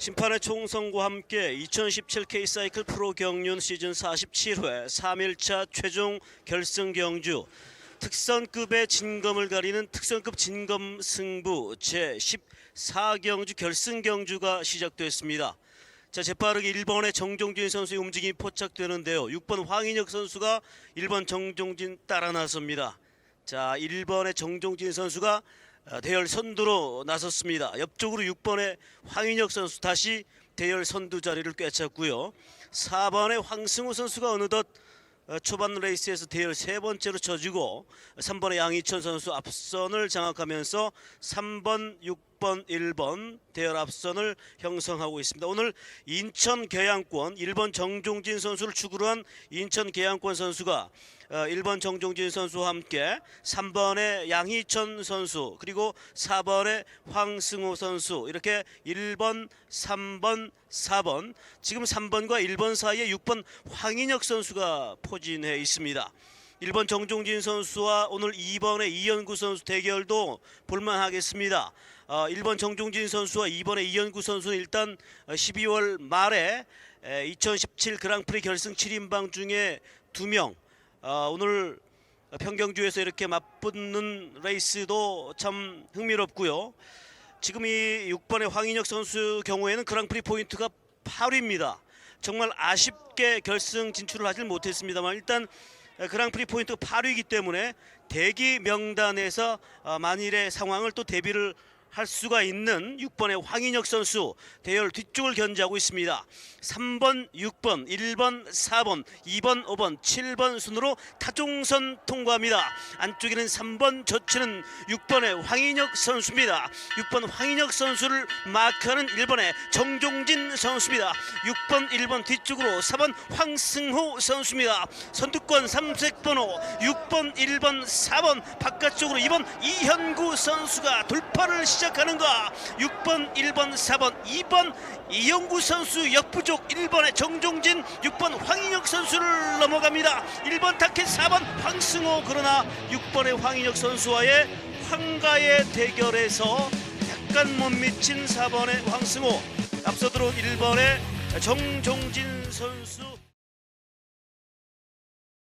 심판의 총성과 함께 2017 K사이클 프로 경륜 시즌 47회 3일차 최종 결승 경주 특선급의 진검을 가리는 특선급 진검 승부 제 14경주 결승 경주가 시작됐습니다. 자, 재빠르게 1번의 정종진 선수의 움직임이 포착되는데요. 6번 황인혁 선수가 1번 정종진 따라 나섭니다. 자, 1번의 정종진 선수가 어, 대열 선두로 나섰습니다. 옆쪽으로 6번의 황인혁 선수 다시 대열 선두 자리를 꿰찼고요. 4번의 황승우 선수가 어느덧 어, 초반 레이스에서 대열 세 번째로 쳐지고 3번의 양희천 선수 앞선을 장악하면서 3번, 6 번, 1번 대열 앞선을 형성하고 있습니다. 오늘 인천 계양권 1번 정종진 선수를 축으로 한 인천 계양권 선수가 어, 1번 정종진 선수와 함께 3번의 양희천 선수 그리고 4번의 황승호 선수 이렇게 1번, 3번, 4번 지금 3번과 1번 사이에 6번 황인혁 선수가 포진해 있습니다. 1번 정종진 선수와 오늘 2번의 이현구 선수 대결도 볼만하겠습니다. 어, 1번 정종진 선수와 2번의 이현구 선수는 일단 어, 12월 말에 에, 2017 그랑프리 결승 7인방 중에 2명 어, 오늘 평경주에서 이렇게 맞붙는 레이스도 참 흥미롭고요. 지금 이 6번의 황인혁 선수 경우에는 그랑프리 포인트가 8위입니다. 정말 아쉽게 결승 진출을 하질 못했습니다만 일단 그랑프리 포인트 8위이기 때문에 대기 명단에서 어, 만일의 상황을 또 대비를 할 수가 있는 6번의 황인혁 선수 대열 뒤쪽을 견제하고 있습니다. 3번, 6번, 1번, 4번, 2번, 5번, 7번 순으로 타종선 통과합니다. 안쪽에는 3번 저치는 6번의 황인혁 선수입니다. 6번 황인혁 선수를 마크하는 1번의 정종진 선수입니다. 6번, 1번 뒤쪽으로 4번 황승호 선수입니다. 선두권 3색 번호 6번, 1번, 4번 바깥쪽으로 2번 이현구 선수가 돌파를 시작 하는가? 6번, 1번, 4번, 2번 이영구 선수 역부족 1번의 정종진 6번 황인혁 선수를 넘어갑니다. 1번 타켓 4번 황승호. 그러나 6번의 황인혁 선수와의 황가의 대결에서 약간 못 미친 4번의 황승호. 앞서 들어온 1번의 정종진 선수